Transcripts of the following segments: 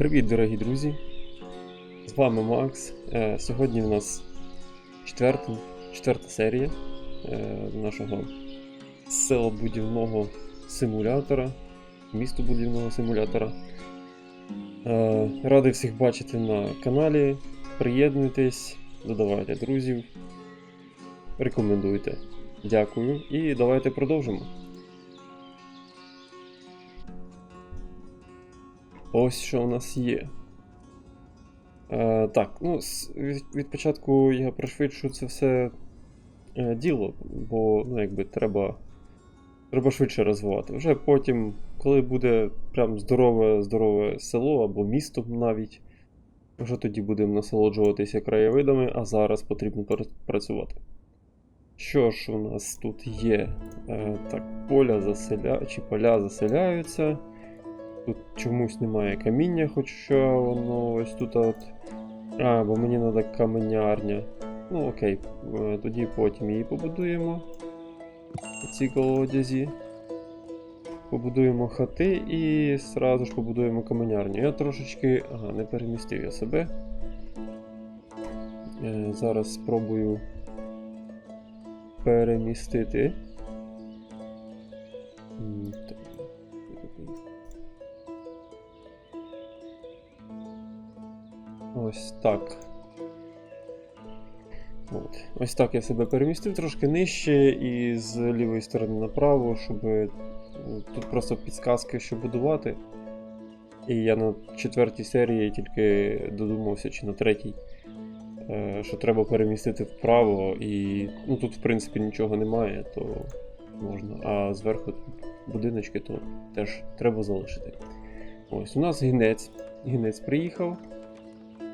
Привіт, дорогі друзі! З вами Макс. Е, Сьогодні у нас четверта, четверта серія е, нашого селобудівного симулятора, містобудівного симулятора. Е, Радий всіх бачити на каналі. Приєднуйтесь, додавайте друзів, рекомендуйте. Дякую і давайте продовжимо. Ось що у нас є. Е, так, ну, від, від початку я пришвидшу це все е, діло, бо ну, якби треба, треба швидше розвивати. Вже потім, коли буде прям здорове, здорове село або місто навіть, вже тоді будемо насолоджуватися краєвидами, а зараз потрібно працювати. Що ж у нас тут є? Е, так, поля заселя... чи поля заселяються. Тут чомусь немає каміння, хоча воно ось тут от. А, бо мені треба каменярня. Ну окей, е, тоді потім її побудуємо. Ці колодязі. Побудуємо хати і зразу ж побудуємо каменярню. Я трошечки. Ага, не перемістив я себе. Е, зараз спробую перемістити. Ось так. От. Ось так я себе перемістив трошки нижче і з лівої сторони направо, щоб е, тут просто підсказки, що будувати. І я на четвертій серії тільки додумався, чи на третій, е, що треба перемістити вправо, і ну, тут, в принципі, нічого немає, то можна. А зверху будиночки, то теж треба залишити. Ось у нас гінець. Гінець приїхав.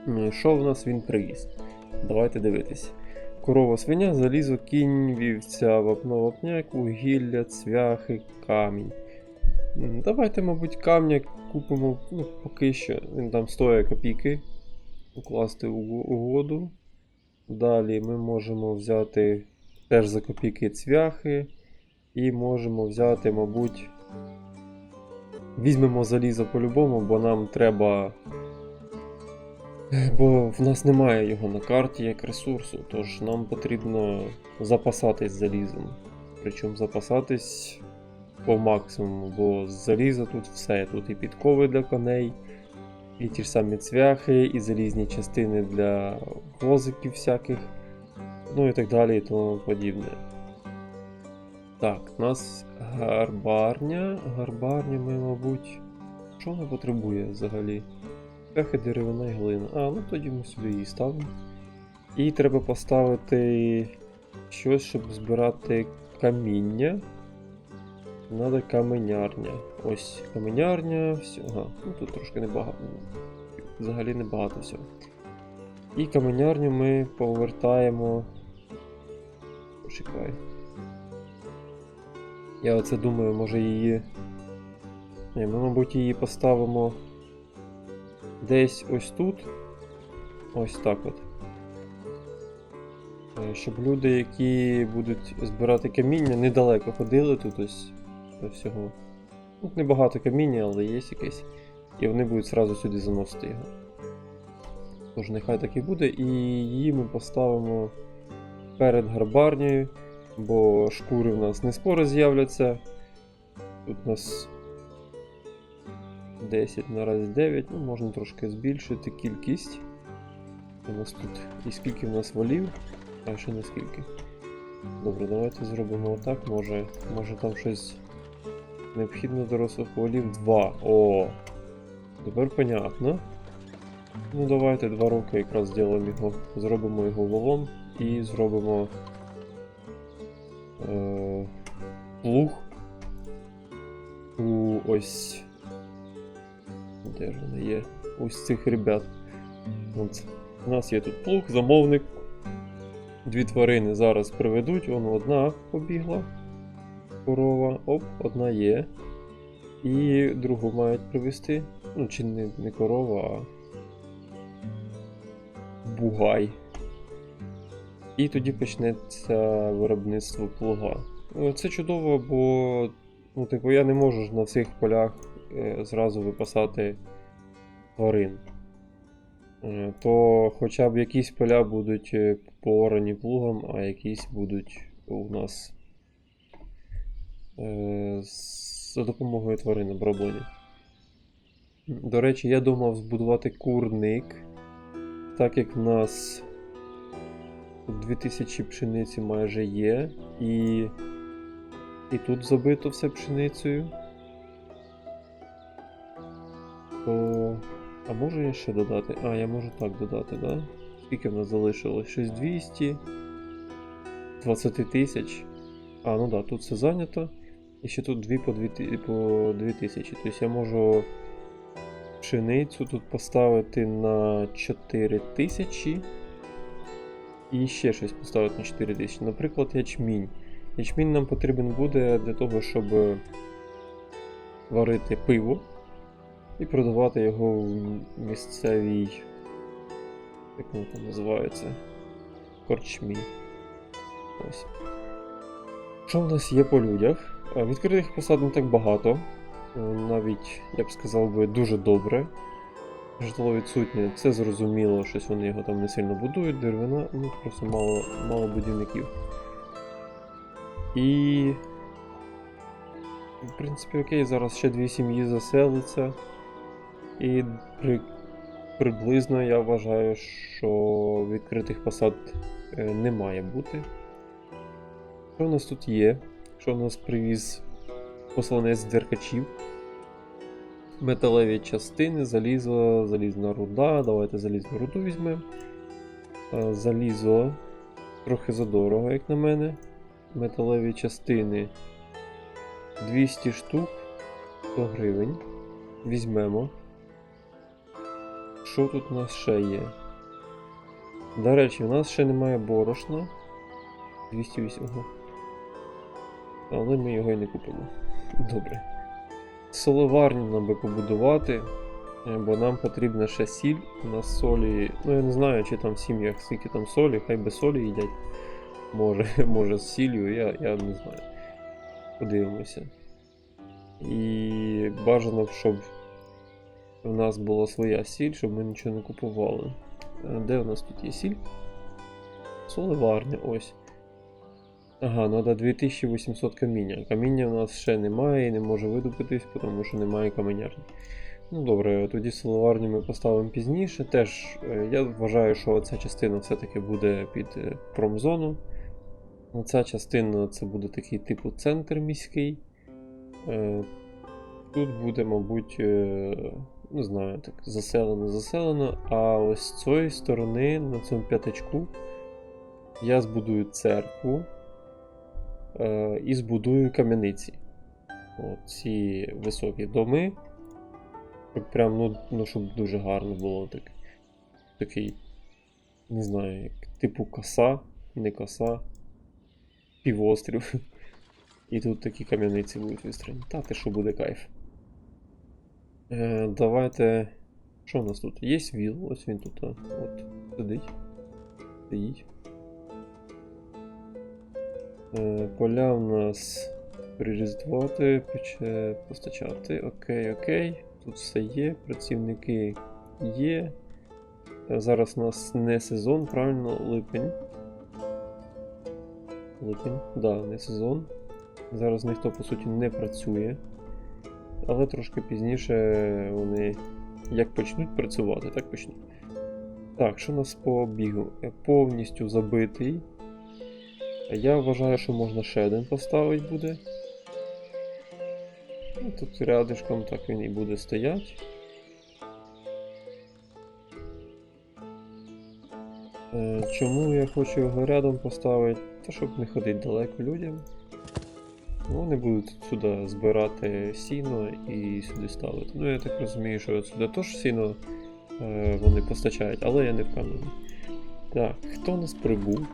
М, Що в нас він привіз? Давайте дивитись. Корова свиня, залізо, кінь, вівця, вапно, вапняк, вугілля, цвяхи, камінь. Давайте, мабуть, камня купимо ну, поки що. Він там стоїть копійки. Укласти угоду. Далі ми можемо взяти теж за копійки цвяхи. І можемо взяти, мабуть. Візьмемо залізо по-любому, бо нам треба Бо в нас немає його на карті як ресурсу, тож нам потрібно запасатись залізом. Причому запасатись по максимуму, бо заліза тут все. Тут і підкови для коней, і ті ж самі цвяхи, і залізні частини для возиків всяких, ну і так далі і тому подібне. Так, у нас гарбарня. Гарбарня ми, мабуть. Що вона потребує взагалі? Цвяхи, деревина і глина. А, ну тоді ми сюди її ставимо. І треба поставити щось, щоб збирати каміння. Надо каменярня. Ось каменярня, все. Ага, ну тут трошки небагато. Взагалі небагато всього. І каменярню ми повертаємо. Почекай. Я оце думаю, може її. Ні, ми, мабуть, її поставимо десь ось тут. Ось так от. Е, Щоб люди, які будуть збирати каміння, недалеко ходили тут ось до всього. Тут небагато каміння, але є якесь. І вони будуть зразу сюди заносити його. Тож нехай так і буде. І її ми поставимо перед гарбарнею, бо шкури в нас не скоро з'являться. Тут у нас 10 наразі 9, ну можна трошки збільшити кількість. У нас тут і скільки в нас валів, а ще не скільки. Добре, давайте зробимо отак. Може, може там щось необхідно дорослих валів 2. О! Тепер понятно. Ну давайте 2 роки якраз зробимо його, зробимо його валом і зробимо е, плуг у ось де ж вони є? Ось цих ребят. От. У нас є тут плуг, замовник. Дві тварини зараз приведуть, вон одна побігла. Корова. Оп, одна є. І другу мають привезти. Ну, чи не, не корова, а бугай. І тоді почнеться виробництво плуга. Е, Це чудово, бо ну, типу, я не можу ж на всіх полях зразу випасати тварин, е, то хоча б якісь поля будуть е, поорані плугом, а якісь будуть у нас е, за допомогою тварин оброблені. До речі, я думав збудувати курник, так як в нас 2000 пшениці майже є, і, і тут забито все пшеницею. То. А можу я ще додати? А, я можу так додати, да? Скільки в нас залишилось? 6200. 20 тисяч. А, ну да, тут все зайнято. І ще тут 2 по 2 ти- по 2000. Тобто я можу пшеницю тут поставити на 4000. І ще щось поставити на 4000. Наприклад, ячмінь. Ячмінь нам потрібен буде для того, щоб варити пиво і продавати його в місцевій. Як воно там називається? Корчмі. Ось. Що в нас є по людях? Е, Відкритих посад не так багато. Е, Навіть, я б сказав би, дуже добре. Житло відсутнє, це зрозуміло, щось вони його там не сильно будують, деревина, ну просто мало, мало будівників. І. В принципі, окей, зараз ще дві сім'ї заселиться. І при, приблизно я вважаю, що відкритих посад е, не має бути. Що у нас тут є? Що у нас привіз посланець деркачів? Металеві частини, залізо, залізна руда. Давайте залізну руду візьмемо. Е, Залізо трохи задорого, як на мене. Металеві частини 200 штук 100 гривень. Візьмемо. Що тут у нас ще є? До речі, у нас ще немає борошна. 208. Ага. Але ми його і не купимо. Добре. Соловарню нам би побудувати, е, бо нам потрібна ще сіль. У нас солі. Ну я не знаю, чи там в сім'ях скільки там солі, хай без солі їдять. Може, може з сіллю, я, я не знаю. Подивимося. І бажано, щоб в нас була своя сіль, щоб ми нічого не купували. Е, Де у нас тут є сіль? Соливарня, ось. Ага, треба 2800 каміння. Каміння в нас ще немає і не може видобутись, тому що немає каменярні. Ну добре, тоді соливарню ми поставимо пізніше. Теж е, я вважаю, що ця частина все-таки буде під е, промзону. Ну, Ця частина це буде такий типу центр міський. Тут буде, мабуть, не знаю, так, заселено, заселено. А ось з цієї сторони, на цьому п'ятачку, я збудую церкву е, і збудую кам'яниці. Ці високі доми. Щоб прям, ну, ну, щоб дуже гарно було так, такий, не знаю, як типу коса, не коса, півострів. І тут такі кам'яниці будуть вистроєні. Та ти що буде кайф. Е, давайте. Що у нас тут? Є віл, ось він тут. От, сидить. Стоїть. Е, поля у нас приріздувати, пече постачати. Окей, окей. Тут все є, працівники є. Е, Зараз у нас не сезон, правильно, липень. Липень, да, не сезон. Зараз ніхто по суті не працює. Але трошки пізніше вони як почнуть працювати, так почнуть. Так, що у нас по обігу? Е, Повністю забитий. Я вважаю, що можна ще один поставити буде. Ну, Тут рядишком так він і буде стояти. Е, Чому я хочу його рядом поставити? Та щоб не ходити далеко людям. Ну, Вони будуть сюди збирати сіно і сюди ставити. Ну, я так розумію, що от сюди теж сіно е, вони постачають, але я не впевнений. Так, хто у нас прибув?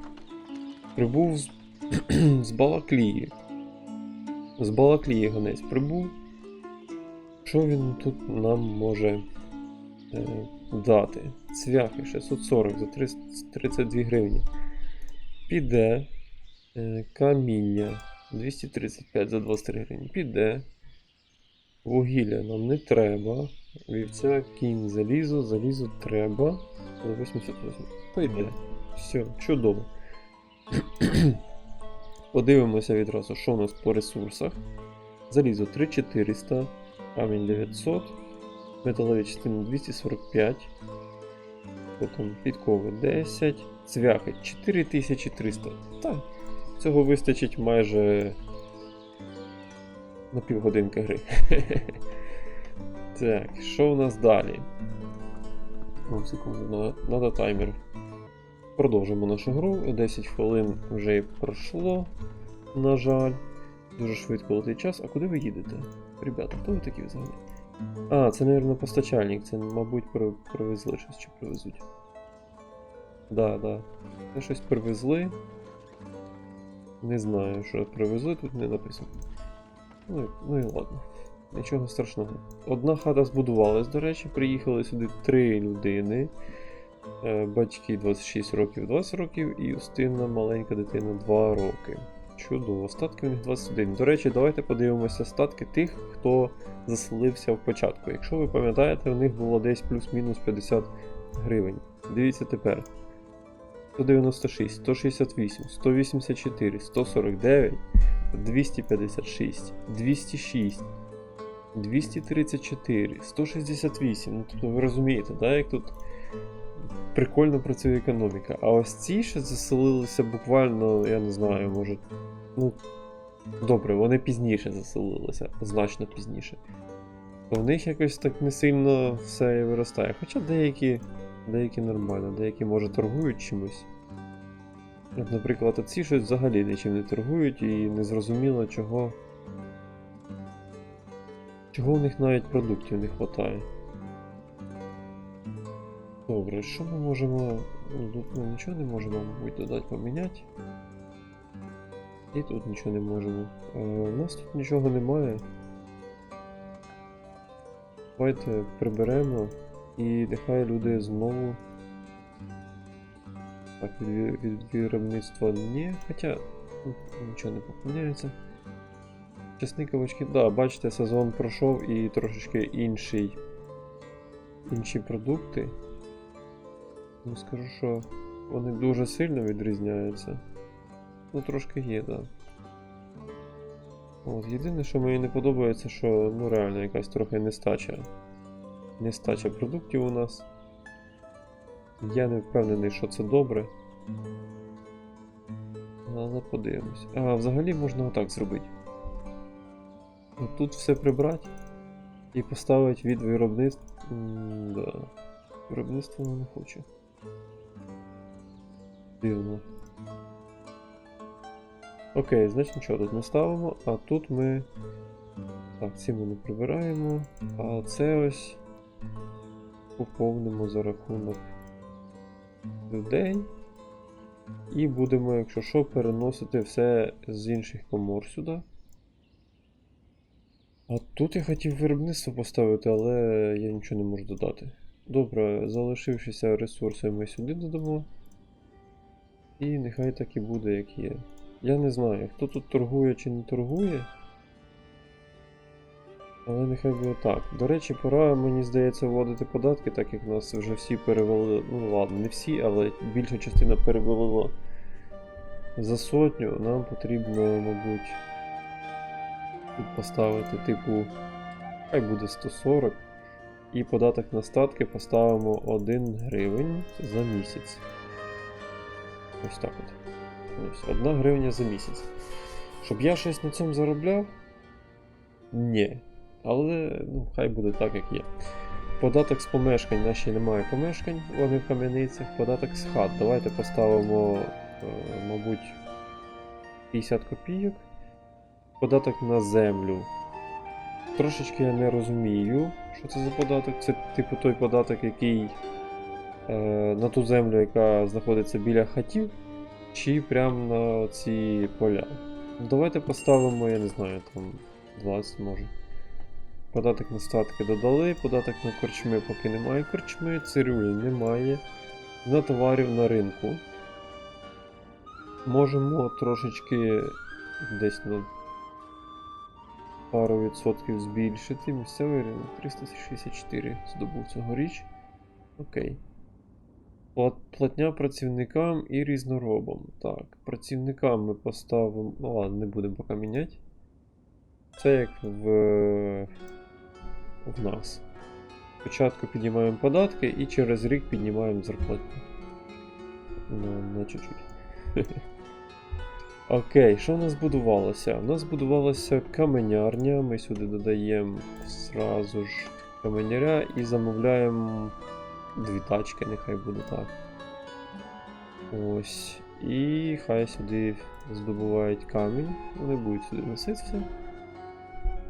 Прибув з, з Балаклії. З Балаклії гонець прибув. Що він тут нам може е, дати? Цвяхи 640 за 30, 32 гривні. Піде. Е, каміння 235 за 23 гривні. Піде. Вугілля нам не треба. Вівця, кінь, залізо, залізо треба. За 88. Пойде. Все, чудово. Подивимося відразу, що у нас по ресурсах. Залізо 3400, камінь 900, металеві частини 245, потім підкови 10, цвяхи 4300. Так, цього вистачить майже на півгодинки гри. Так, що у нас далі? Одну секунду, надо таймер. Продовжимо нашу гру. 10 хвилин вже і пройшло. На жаль. Дуже швидко летить час. А куди ви їдете? Ребята, хто ви такі взагалі? А, це, мабуть, постачальник. Це, мабуть, привезли щось чи привезуть. Да, да. Це щось привезли. Не знаю, що привезли, тут не написано. Ну, ну і ладно. Нічого страшного. Одна хата збудувалась, до речі, приїхали сюди три людини. Е, Батьки 26 років, 20 років, і Устинна маленька дитина 2 роки. Чудово, статки у них 21. До речі, давайте подивимося статки тих, хто заселився в початку. Якщо ви пам'ятаєте, у них було десь плюс-мінус 50 гривень. Дивіться тепер. 196, 168, 184, 149, 256, 206, 234, 168. Ну, тобто ви розумієте, да, як тут прикольно працює економіка. А ось ці ще заселилися буквально, я не знаю, може. Ну, добре, вони пізніше заселилися, значно пізніше. То в них якось так не сильно все і виростає. Хоча деякі, деякі нормально, деякі може торгують чимось. От, наприклад, оці щось взагалі нічим не торгують і не зрозуміло, чого. Чого у них навіть продуктів не вистачає. Добре, що ми можемо. Тут нічого не можемо, мабуть, додати поміняти. І тут нічого не можемо. Е, у нас тут нічого немає. Давайте приберемо і нехай люди знову. Так, від, виробництва ні, хоча нічого не поміняється. Чесні кавачки, да, бачите, сезон пройшов і трошечки інший. Інші продукти. Ну, скажу, що вони дуже сильно відрізняються. Ну, трошки є, так. Да. От, єдине, що мені не подобається, що ну реально якась трохи нестача. Нестача продуктів у нас. Я не впевнений, що це добре. Але подивимось. А, взагалі можна отак зробити. Тут все прибрати і поставити від виробництва. Да. Виробництво не хочу. Дивно. Окей, значить нічого тут не ставимо, а тут ми. Так, ці ми не прибираємо. А це ось поповнимо за рахунок людей. І будемо, якщо що, переносити все з інших комор сюди. А тут я хотів виробництво поставити, але я нічого не можу додати. Добре, залишившися ресурси ми сюди додамо. І нехай так і буде, як є. Я не знаю, хто тут торгує чи не торгує. Але нехай буде так. До речі, пора, мені здається, вводити податки, так як нас вже всі перевели. Ну ладно, не всі, але більша частина перевелила за сотню. Нам потрібно, мабуть, тут поставити, типу, хай буде 140. І податок на статки поставимо 1 гривень за місяць. Ось так от. Ось, 1 гривня за місяць. Щоб я щось на цьому заробляв? Ні. Але ну, хай буде так, як є. Податок з помешкань, наші немає помешкань, вони в кам'яницях. Податок з хат. Давайте поставимо, е, мабуть, 50 копійок. Податок на землю. Трошечки я не розумію, що це за податок. Це типу той податок, який е, на ту землю, яка знаходиться біля хатів, чи прямо на ці поля. Давайте поставимо, я не знаю, там 20 може. Податок на статки додали, податок на корчми, поки немає корчми, цирюлі немає. На товарів на ринку. Можемо трошечки десь на пару відсотків збільшити. Місцевий ринок 364 здобув цьогоріч. Окей. Платня працівникам і різноробам. Так, працівникам ми поставимо. Ну ладно, не будемо поки міняти. Це як в, в нас. Спочатку піднімаємо податки і через рік піднімаємо зарплатню. Ну, на чуть-чуть. Окей, що в нас будувалося? У нас будувалася каменярня. Ми сюди додаємо зразу ж каменяря і замовляємо дві тачки, нехай буде так. Ось. І хай сюди здобувають камінь. Вони будуть сюди носитися.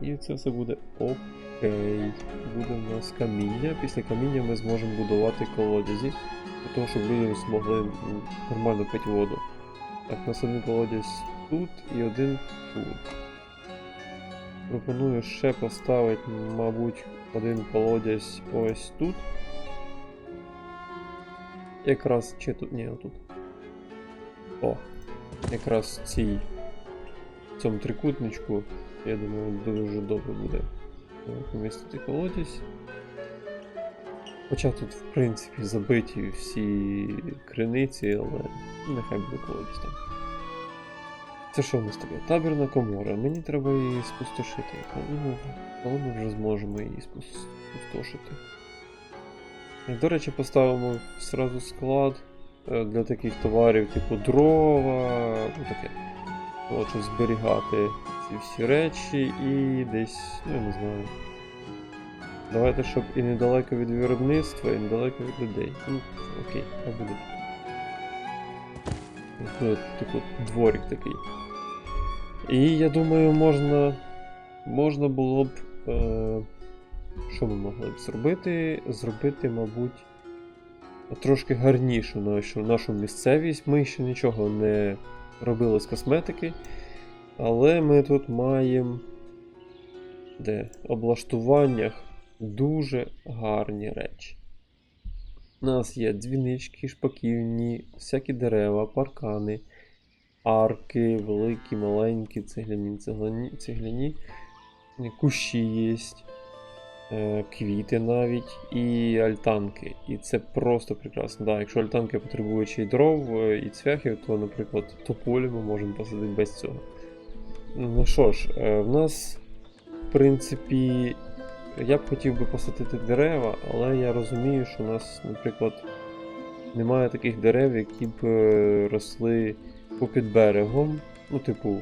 І це все буде окей. Буде в нас каміння. Після каміння ми зможемо будувати колодязі. Для того, щоб люди змогли нормально пити воду. Так, у нас один колодязь тут і один тут. Пропоную ще поставити, мабуть, один колодязь ось тут. Якраз чи тут. Ні, отут. О. Якраз цій. В цьому трикутничку, я думаю, дуже добре буде помістити колодязь. Хоча тут, в принципі, забиті всі криниці, але нехай буде колодязь там. Це що в нас таке? Табірна комора. Мені треба її спустошити. Коли ми, вже зможемо її спустошити? До речі, поставимо зразу склад е, для таких товарів, типу дрова, ну таке. Щоб зберігати ці всі речі і десь, ну я не знаю. Давайте, щоб і недалеко від виробництва, і недалеко від людей. Ну, окей, буде. Буде, типу, дворик такий. І я думаю, можна. Можна було б. Е, що ми могли б зробити? Зробити, мабуть, трошки гарнішу нашу, нашу місцевість. Ми ще нічого не робили з косметики. Але ми тут маємо де облаштуваннях дуже гарні речі. У нас є дзвінички, шпаківні, всякі дерева, паркани, арки, великі, маленькі, цегляні, цегляні, цегляні кущі є, е, квіти навіть і альтанки. І це просто прекрасно. Да, якщо альтанки потребують ще й дров е, і цвяхів, то, наприклад, тополі ми можемо посадити без цього. Ну що ж, е, в нас, в принципі, я б хотів би посадити дерева, але я розумію, що у нас, наприклад, немає таких дерев, які б е, росли попід берегом. Ну, типу,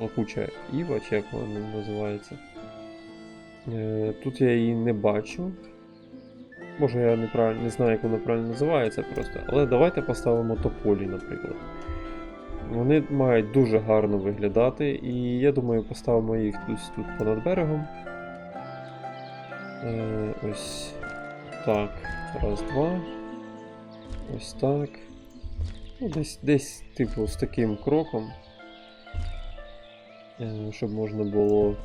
лакуча іва, чи як вона називається. Е, Тут я її не бачу. Може я неправильно не знаю, як вона правильно називається просто. Але давайте поставимо тополі, наприклад. Вони мають дуже гарно виглядати, і я думаю, поставимо їх тут, тут понад берегом. Е, ось так. Раз, два. Ось так. Ну, десь, десь, типу, з таким кроком. Е, щоб можна було.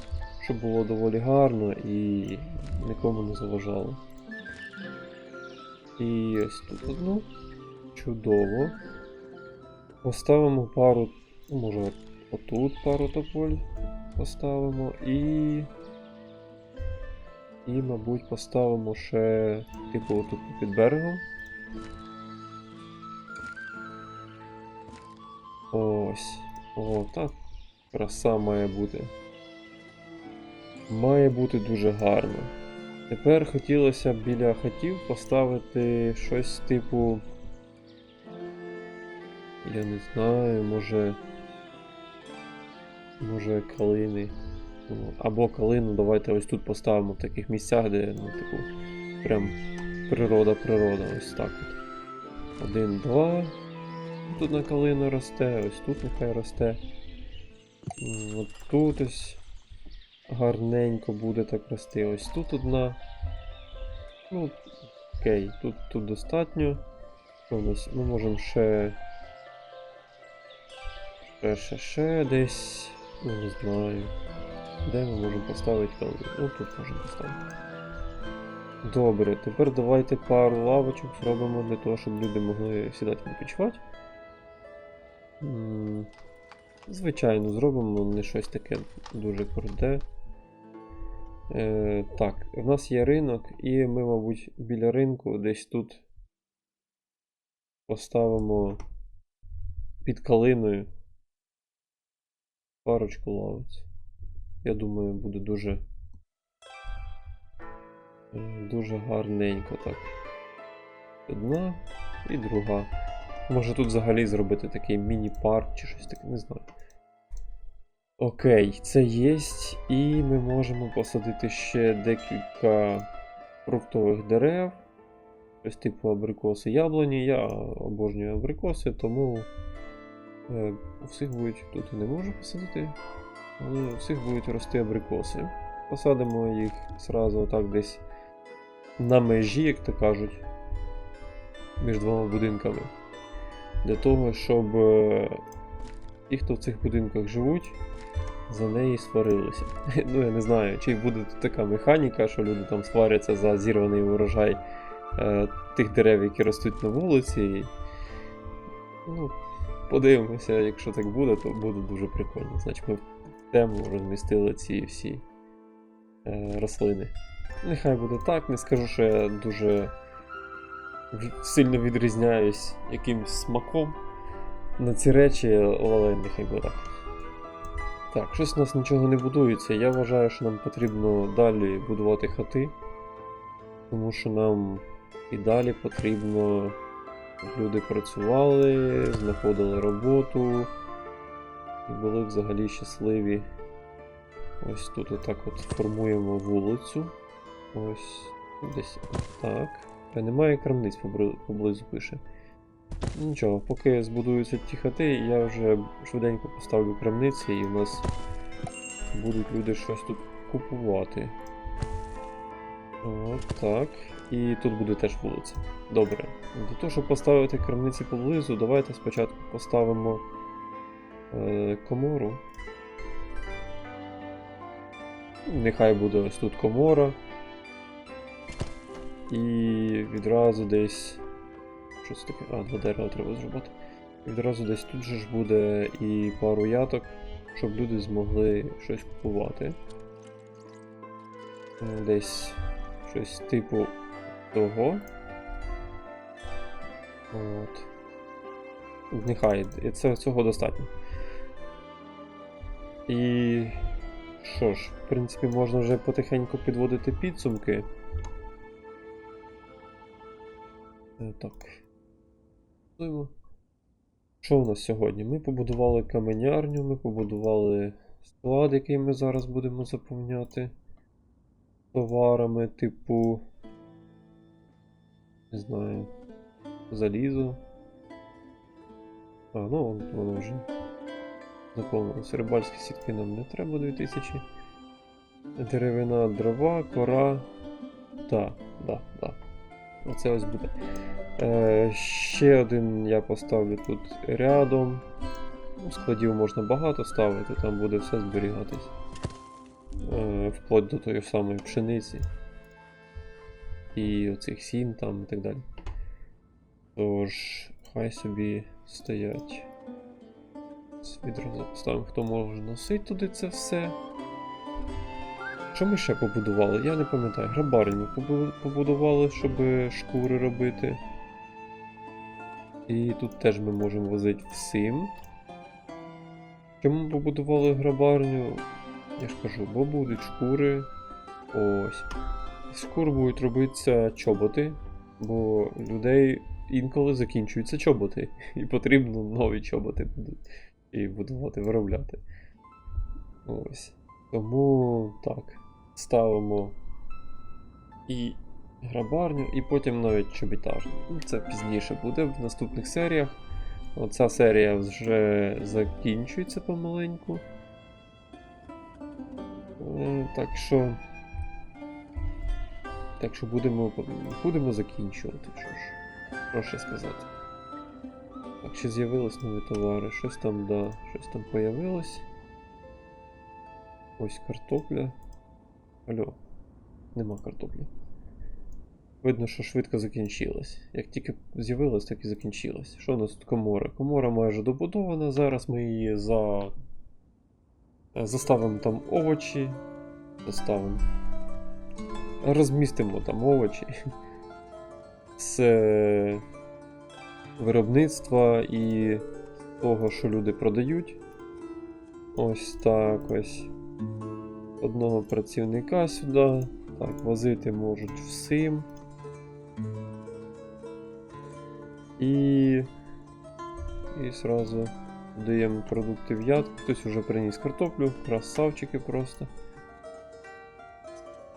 Щоб було доволі гарно і нікому не заважало. І ось тут одну. Чудово. Поставимо пару. ну, Може отут пару тополь поставимо і. І, мабуть, поставимо ще, типу, тут під берегом. Ось. О, так. Краса має бути. Має бути дуже гарно. Тепер хотілося б біля хатів поставити щось типу. Я не знаю, може. Може калини. Ну, Або калину давайте ось тут поставимо в таких місцях, де, ну, типу, прям природа-природа, ось так от. Один, два. Тут на калина росте, ось тут нехай росте. От тут ось гарненько буде так рости. Ось тут одна. Ну, окей, тут, тут достатньо. Ми можемо ще. Ще, ще, десь. Ну, не знаю. Де ми можемо поставити калину? Ну, тут можемо поставити. Добре, тепер давайте пару лавочок зробимо для того, щоб люди могли сідати відпочивати. М, Звичайно, зробимо не щось таке дуже круте. Е, так, в нас є ринок, і ми, мабуть, біля ринку десь тут поставимо під калиною парочку лавиць. Я думаю, буде дуже. е, Дуже гарненько так. Одна і друга. Може тут взагалі зробити такий міні-парк чи щось таке, не знаю. Окей, це єсть. І ми можемо посадити ще декілька фруктових дерев. Щось типу абрикоси яблуні. Я обожнюю абрикоси, тому у всіх будуть. Тут я не можу посадити. Але у всіх будуть рости абрикоси. Посадимо їх зразу отак десь на межі, як то кажуть, між двома будинками. Для того, щоб е, ті, хто в цих будинках живуть, за неї сварилися. Ну, я не знаю, чи буде тут така механіка, що люди там сваряться за зірваний урожай е, тих дерев, які ростуть на вулиці. Ну, подивимося, якщо так буде, то буде дуже прикольно. Значить, ми в тему розмістили ці всі е, рослини. Нехай буде так, не скажу, що я дуже сильно відрізняюсь якимсь смаком на ці речі, але нехай буде так. Так, щось у нас нічого не будується. Я вважаю, що нам потрібно далі будувати хати, тому що нам і далі потрібно, люди працювали, знаходили роботу і були взагалі щасливі. Ось тут отак от формуємо вулицю. Ось десь так. Та немає крамниць поблизу пише. Нічого, поки збудуються ті хати, я вже швиденько поставлю крамниці і в нас будуть люди щось тут купувати. От. І тут буде теж вулиця. Добре. Для того, щоб поставити крамниці поблизу, давайте спочатку поставимо е, комору. Нехай буде ось тут комора. І відразу десь. Що це таке? А, два дерева треба зробити. Відразу десь тут же ж буде і пару яток, щоб люди змогли щось купувати. Е, Десь щось типу того. От. Нехай, це цього достатньо. І що ж, в принципі, можна вже потихеньку підводити підсумки. Е, Так. Що у нас сьогодні? Ми побудували каменярню, ми побудували склад, який ми зараз будемо заповняти товарами, типу. Не знаю. Залізо. А, ну вон- воно вже заповнилось. Рибальські сітки нам не треба 2000. Деревина, дрова, кора. Так, да, да. Оце ось буде. Е, ще один я поставлю тут рядом. Складів можна багато ставити, там буде все зберігатись. Е, вплоть до тої самої пшениці. І оцих сін там і так далі. Тож, хай собі стоять. Відразу поставимо, хто може носити туди це все. Що ми ще побудували? Я не пам'ятаю. Грабарню побудували, щоб шкури робити. І тут теж ми можемо возити всім. Чому ми побудували грабарню? Я ж кажу, бо будуть шкури. Ось. Шкур будуть робитися чоботи, бо людей інколи закінчуються чоботи. І потрібно нові чоботи будуть. І будувати, виробляти. Ось. Тому так. Ставимо і грабарню, і потім навіть чобітаж. Ну, Це пізніше буде в наступних серіях. Оця серія вже закінчується помаленьку. Е, Так що. Так що будемо, будемо закінчувати. Що ж, що сказати. Так, ще з'явились нові товари. Щось там, да, щось там появилось. Ось картопля. Алло, нема картоплі. Видно, що швидко закінчилось. Як тільки з'явилось, так і закінчилось. Що у нас тут комора? Комора майже добудована. Зараз ми її за... е, заставимо там овочі. Заставимо. Розмістимо там овочі. З е, виробництва і того, що люди продають. Ось так ось. Одного працівника сюди. Так, возити можуть всім. І. І сразу даємо продукти в яд. Хтось вже приніс картоплю, красавчики просто.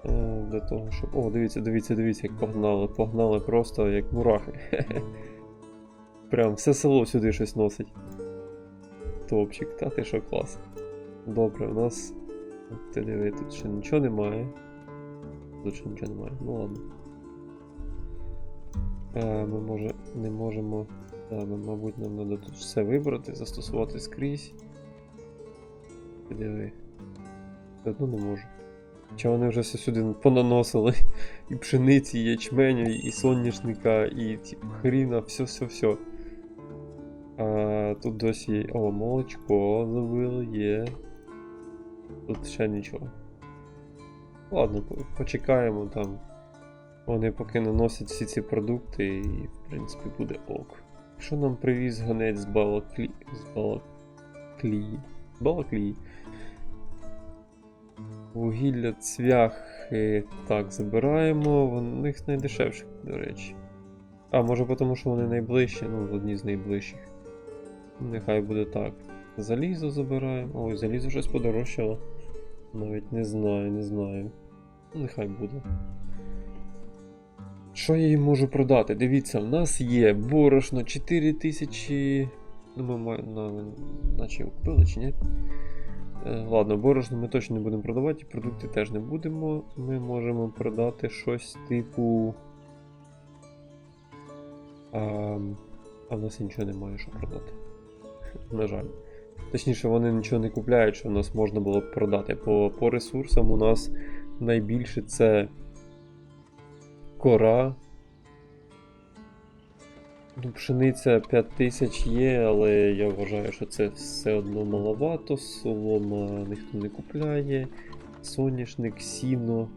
Е, Для того, щоб. О, дивіться, дивіться, дивіться, як погнали. Погнали просто як мурахи. Прям все село сюди щось носить. Топчик, та ти що клас. Добре, у нас. Ти диви, тут ще нічого немає. Тут ще нічого немає. Ну ладно. Е, ми може не можемо. Да, ну, мабуть, нам треба тут все вибрати, застосувати скрізь. Ти Диви. Одно не можу. Чи вони вже все сюди понаносили і пшениці, і ячменю, і соняшника, і типу, хріна, все-все-все. А, тут досі. О, молочко забили, є. Тут ще нічого. Ладно, почекаємо там. Вони поки наносять всі ці продукти і, в принципі, буде ок. Що нам привіз гонець з Балаклі. з Балаклії? Балаклії. Вугілля цвяхи. Так, забираємо. В них найдешевші, до речі. А, може тому, що вони найближчі, ну, одні з найближчих. Нехай буде так. Залізо забираємо. Ой, залізо щось подорожчало. Навіть не знаю, не знаю. Нехай буде. Що я їм можу продати? Дивіться, в нас є борошно 4000. Ну, ми маємо, наче купили чи ні? Е, ладно, борошно ми точно не будемо продавати, продукти теж не будемо. Ми можемо продати щось типу. А, а в нас нічого немає, що продати. На жаль. Точніше, вони нічого не купляють, що в нас можна було б продати. По, по ресурсам у нас найбільше це кора. Ну, пшениця 5000 є, але я вважаю, що це все одно маловато. Солома ніхто не купляє. Соняшник, сіно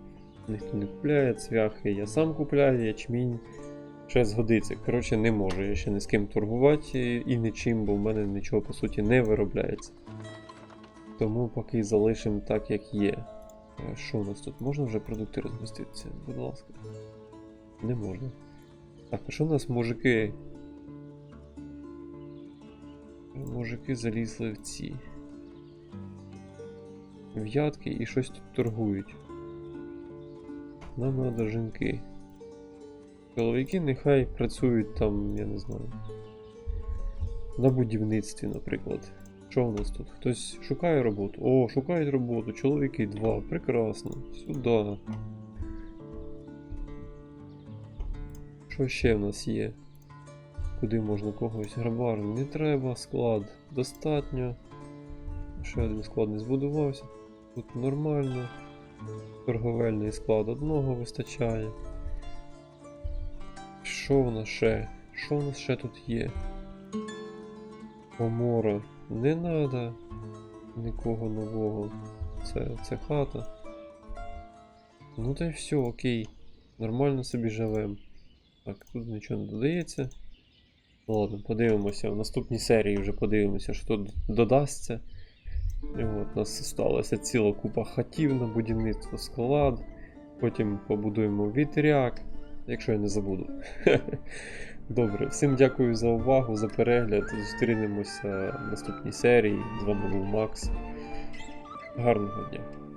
ніхто не купляє, цвяхи я сам купляю, ячмінь. Ще згодиться. Коротше, не можу я ще ні з ким торгувати і нічим, бо в мене нічого по суті не виробляється. Тому поки залишимо так, як є. Е, Що у нас тут? Можна вже продукти розміститися? Будь ласка. Не можна. Так, а що у нас мужики? Мужики залізли в ці. В ядки і щось тут торгують. Нам треба жінки. Чоловіки нехай працюють там, я не знаю. На будівництві, наприклад. Що у нас тут? Хтось шукає роботу? О, шукають роботу. Чоловіки два. Прекрасно. Сюди. Що ще в нас є? Куди можна когось? Грабарні не треба, склад достатньо. Ще один склад не збудувався. Тут нормально. Торговельний склад одного вистачає. Що в нас ще? Що в нас ще тут є? Комора. Не треба нікого нового. Це, це хата. Ну та й все, окей. Нормально собі живем. Так, тут нічого не додається. Ладно, подивимося. В наступній серії вже подивимося, що тут додасться. І от у нас сталася ціла купа хатів на будівництво, склад. Потім побудуємо вітряк, якщо я не забуду. Добре, всім дякую за увагу, за перегляд. Зустрінемося в наступній серії. З вами був Макс. Гарного дня.